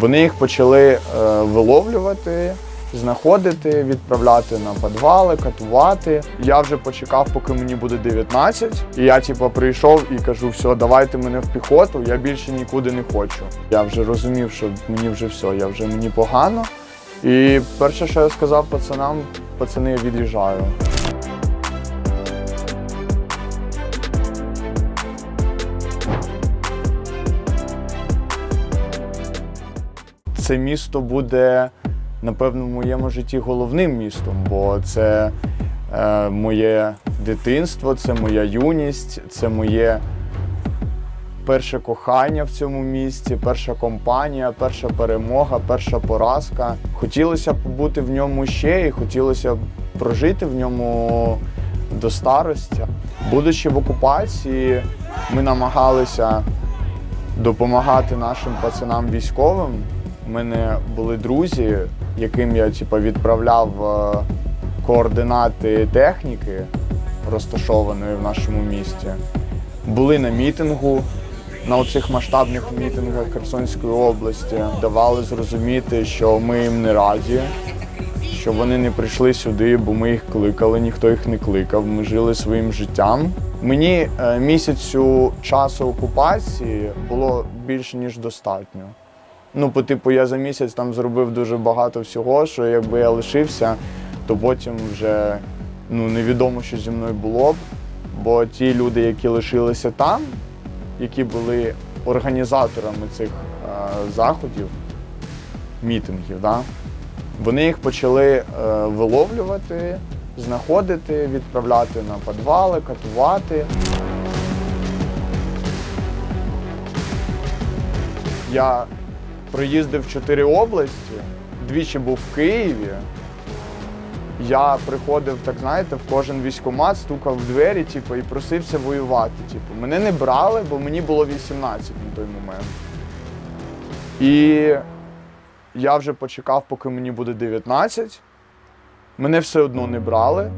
Вони їх почали е, виловлювати, знаходити, відправляти на підвали, катувати. Я вже почекав, поки мені буде 19. І я, типу, прийшов і кажу, все, давайте мене в піхоту, я більше нікуди не хочу. Я вже розумів, що мені вже все, я вже мені погано. І перше, що я сказав пацанам, пацани, я від'їжджаю. Це місто буде, напевно, в моєму житті головним містом, бо це е, моє дитинство, це моя юність, це моє перше кохання в цьому місті, перша компанія, перша перемога, перша поразка. Хотілося б побути в ньому ще і хотілося б прожити в ньому до старості. Будучи в окупації, ми намагалися допомагати нашим пацанам військовим. У мене були друзі, яким я типу, відправляв е, координати техніки, розташованої в нашому місті. Були на мітингу, на оцих масштабних мітингах Херсонської області. Давали зрозуміти, що ми їм не раді, що вони не прийшли сюди, бо ми їх кликали, ніхто їх не кликав. Ми жили своїм життям. Мені е, місяцю часу окупації було більше ніж достатньо. Ну, по типу, я за місяць там зробив дуже багато всього, що якби я лишився, то потім вже ну, невідомо, що зі мною було б. Бо ті люди, які лишилися там, які були організаторами цих е, заходів, мітингів, да, вони їх почали е, виловлювати, знаходити, відправляти на підвали, катувати. Я проїздив чотири області, двічі був в Києві. Я приходив, так знаєте, в кожен військкомат, стукав в двері, типу, і просився воювати. Типу. Мене не брали, бо мені було 18 на той момент. І я вже почекав, поки мені буде 19. Мене все одно не брали.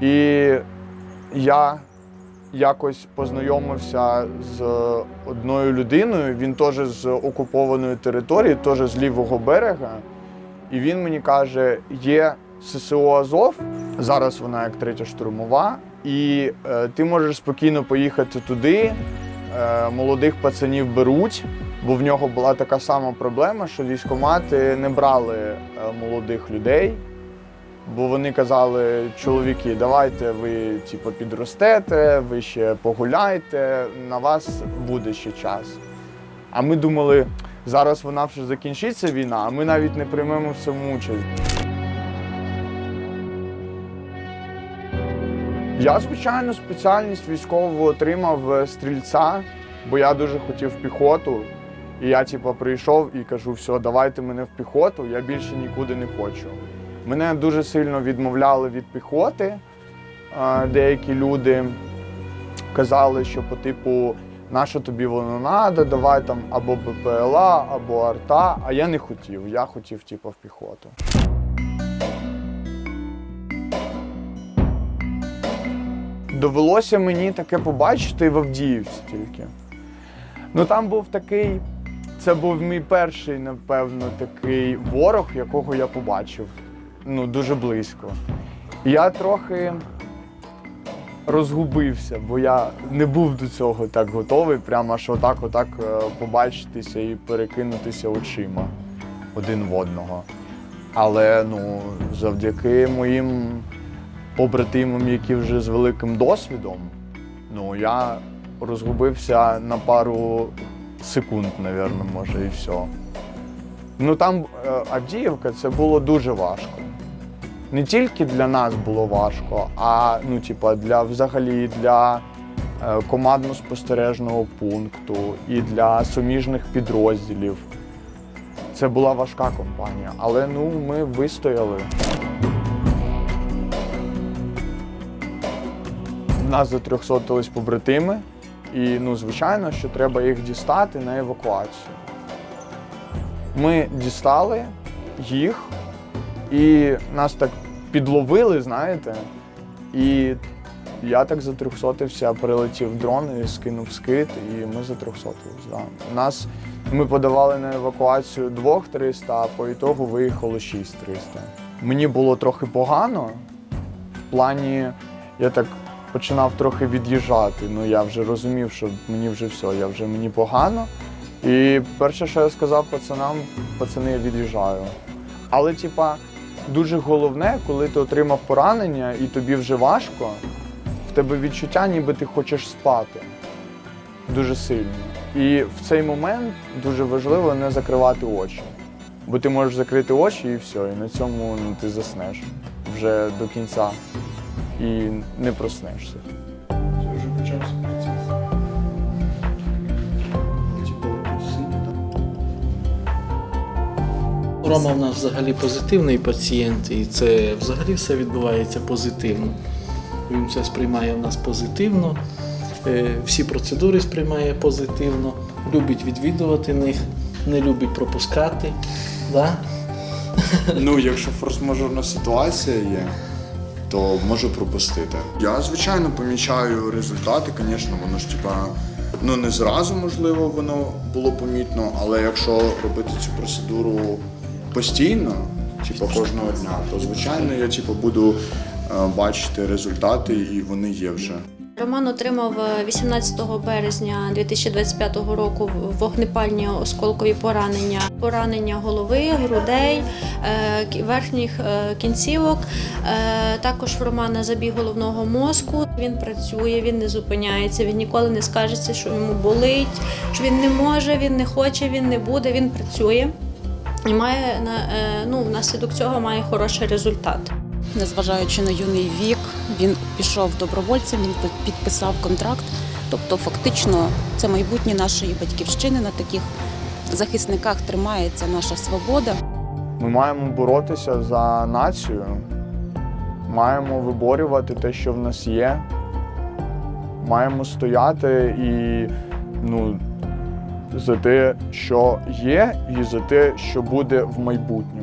І я якось познайомився з одною людиною. Він теж з окупованої території, теж з лівого берега. І він мені каже: є ССО Азов, зараз вона як третя штурмова, і е, ти можеш спокійно поїхати туди. Е, молодих пацанів беруть, бо в нього була така сама проблема, що військомати не брали е, молодих людей. Бо вони казали, чоловіки, давайте ви типу, підростете, ви ще погуляйте, на вас буде ще час. А ми думали, зараз вона вже закінчиться війна, а ми навіть не приймемо в цьому участь. Я, звичайно, спеціальність військову отримав е, стрільця, бо я дуже хотів піхоту. І я, типу, прийшов і кажу, все, давайте мене в піхоту, я більше нікуди не хочу. Мене дуже сильно відмовляли від піхоти. Деякі люди казали, що по типу, на що тобі воно треба, давай там або БПЛА, або арта. А я не хотів. Я хотів, типу, в піхоту. Довелося мені таке побачити в Авдіївці тільки. Ну там був такий. Це був мій перший, напевно, такий ворог, якого я побачив. Ну, дуже близько. Я трохи розгубився, бо я не був до цього так готовий, прямо аж отак, отак е, побачитися і перекинутися очима один в одного. Але ну, завдяки моїм побратимам, які вже з великим досвідом, ну я розгубився на пару секунд, напевно, може, і все. Ну там е, Авдіївка це було дуже важко. Не тільки для нас було важко, а ну, типа, для взагалі для е, командно-спостережного пункту і для суміжних підрозділів. Це була важка компанія, але ну ми вистояли. Нас затрьохсотились побратими, і ну, звичайно, що треба їх дістати на евакуацію. Ми дістали їх, і нас так підловили, знаєте. І я так затрьохсотився, прилетів дрон і скинув скид, і ми затрьохсотились. Да. Нас Ми подавали на евакуацію двох 300, а по ітогу виїхало 6300. Мені було трохи погано. В плані, я так починав трохи від'їжджати. Ну я вже розумів, що мені вже все, я вже мені погано. І перше, що я сказав пацанам, пацани, я від'їжджаю. Але, типа, дуже головне, коли ти отримав поранення і тобі вже важко, в тебе відчуття, ніби ти хочеш спати дуже сильно. І в цей момент дуже важливо не закривати очі. Бо ти можеш закрити очі і все, і на цьому ну, ти заснеш вже до кінця і не проснешся. Рома в нас взагалі позитивний пацієнт, і це взагалі все відбувається позитивно. Він все сприймає в нас позитивно, е, всі процедури сприймає позитивно, любить відвідувати них, не любить пропускати. Да? Ну, якщо форс-мажорна ситуація є, то можу пропустити. Я, звичайно, помічаю результати, звісно, воно ж типа. Ну, не зразу, можливо, воно було помітно, але якщо робити цю процедуру постійно, типу кожного дня, то звичайно я типу, буду е, бачити результати, і вони є вже. Роман отримав е, 18 березня 2025 року вогнепальні осколкові поранення, поранення голови, грудей, е, верхніх е, кінцівок. Е, Також в Романа забіг головного мозку. Він працює, він не зупиняється, він ніколи не скажеться, що йому болить, що він не може, він не хоче, він не буде. Він працює і має на е, ну внаслідок цього має хороший результат. Незважаючи на юний вік, він пішов добровольцем, він підписав контракт. Тобто, фактично, це майбутнє нашої батьківщини. На таких захисниках тримається наша свобода. Ми маємо боротися за націю, маємо виборювати те, що в нас є. Маємо стояти і ну, за те, що є, і за те, що буде в майбутньому.